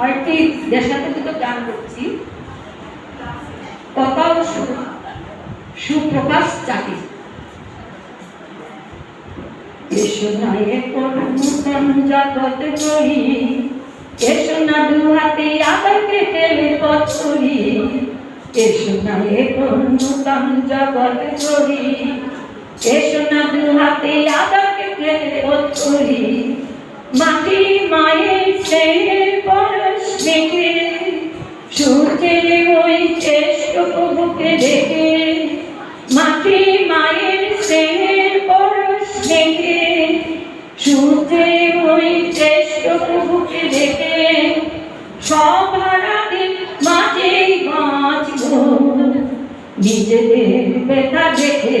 আরেকটি যার সাথে দুটো গান করছি কথাও সু- সুপ্রকাশ চাকি এসো না এখন নূতন জগৎ করি। এসো না দু হাতে আদাকে টেনে পথ করি। এসো না এখন নূতন জগৎ করি। এসো না দু করি মাটি মায়ের স্নেহের পরশ দেখে সূর্যের ওই চেষ্ট প্রভুকে দেখে মাটি মায়ের স্নেহের পরশ দেখে সূর্যের ওই চেষ্ট প্রভুকে দেখে, সব হারাদিন মাঝেই বাঁচব নিজেদের ব্যথা দেখে।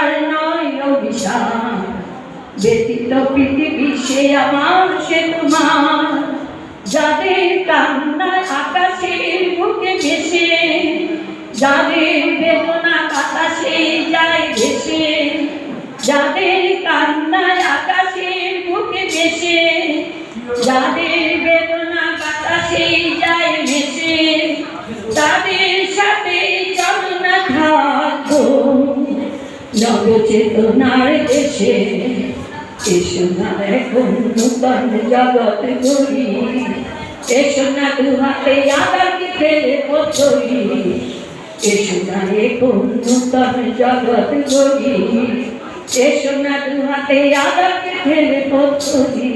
ব্যতীত পৃথিবী, সে আমার, সে তোমার। যাদের কান্নায় আকাশের বুকে ভেসে, যাদের বেদনা বাতাসে যায় ভেসে, যাদের কান্নায় আকাশের বুকে ভেসে, যাদের বেদনা বাতাসে যায় ভেসে, তাদের সাথে চলো না থাকব নবচেতনার দেশে এসো না এখন নূতন জগৎ গড়ি এসো না দু হাতে আগামী ফেলে পথরি এসো না এখন নূতন জগৎ গড়ি এসো না দু হাতে আগামী ফেলে পথরি